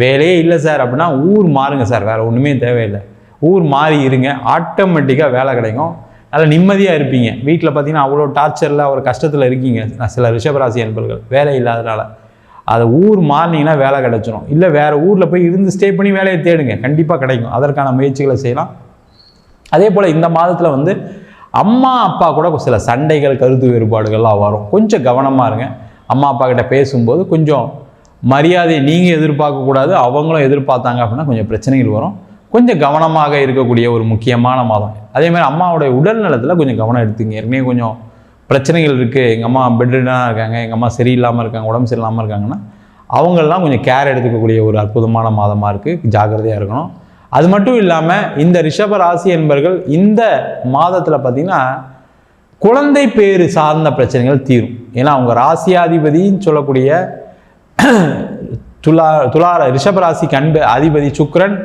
வேலையே இல்லை சார் அப்படின்னா ஊர் மாறுங்க சார் வேறு ஒன்றுமே தேவையில்லை. ஊர் மாறி இருங்க ஆட்டோமேட்டிக்காக வேலை கிடைக்கும். நல்லா நிம்மதியாக இருப்பீங்க. வீட்டில் பார்த்தீங்கன்னா அவ்வளோ டார்ச்சரில் ஒரு கஷ்டத்தில் இருக்கீங்க. நான் சில ரிஷபராசி அன்பர்கள் வேலை இல்லாதனால. அதை ஊர் மாறினீங்கன்னா வேலை கிடைச்சிரும். இல்லை வேறு ஊரில் போய் இருந்து ஸ்டே பண்ணி வேலையை தேடுங்க. கண்டிப்பாக கிடைக்கும். அதற்கான முயற்சிகளை செய்யலாம். அதே போல் இந்த மாதத்தில் வந்து அம்மா அப்பா கூட சில சண்டைகள் கருத்து வேறுபாடுகள்லாம் வரும். கொஞ்சம் கவனமாக இருங்க. அம்மா அப்பா கிட்ட பேசும்போது கொஞ்சம் மரியாதையை நீங்கள் எதிர்பார்க்கக்கூடாது அவங்களும் எதிர்பார்த்தாங்க அப்படின்னா கொஞ்சம் பிரச்சனைகள் வரும். கொஞ்சம் கவனமாக இருக்கக்கூடிய ஒரு முக்கியமான மாதம். அதேமாதிரி அம்மாவுடைய உடல் நலத்தில் கொஞ்சம் கவனம் எடுத்துங்க. ஏற்கனவே கொஞ்சம் பிரச்சனைகள் இருக்குது எங்கள் அம்மா பெட்ரிடாக இருக்காங்க. எங்கள் அம்மா சரியில்லாமல் இருக்காங்க உடம்பு சரியில்லாமல் இருக்காங்கன்னா அவங்களெலாம் கொஞ்சம் கேர் எடுத்துக்கக்கூடிய ஒரு அற்புதமான மாதமாக இருக்குது ஜாக்கிரதையாக இருக்கணும். அது மட்டும் இல்லாமல் இந்த ரிஷப ராசி என்பர்கள் இந்த மாதத்தில் பார்த்திங்கன்னா குழந்தை பேர் சார்ந்த பிரச்சனைகள் தீரும். ஏன்னா அவங்க ராசியாதிபதின்னு சொல்லக்கூடிய துலா துலா ரிஷப ராசிக்கு அன்பு அதிபதி சுக்ரன்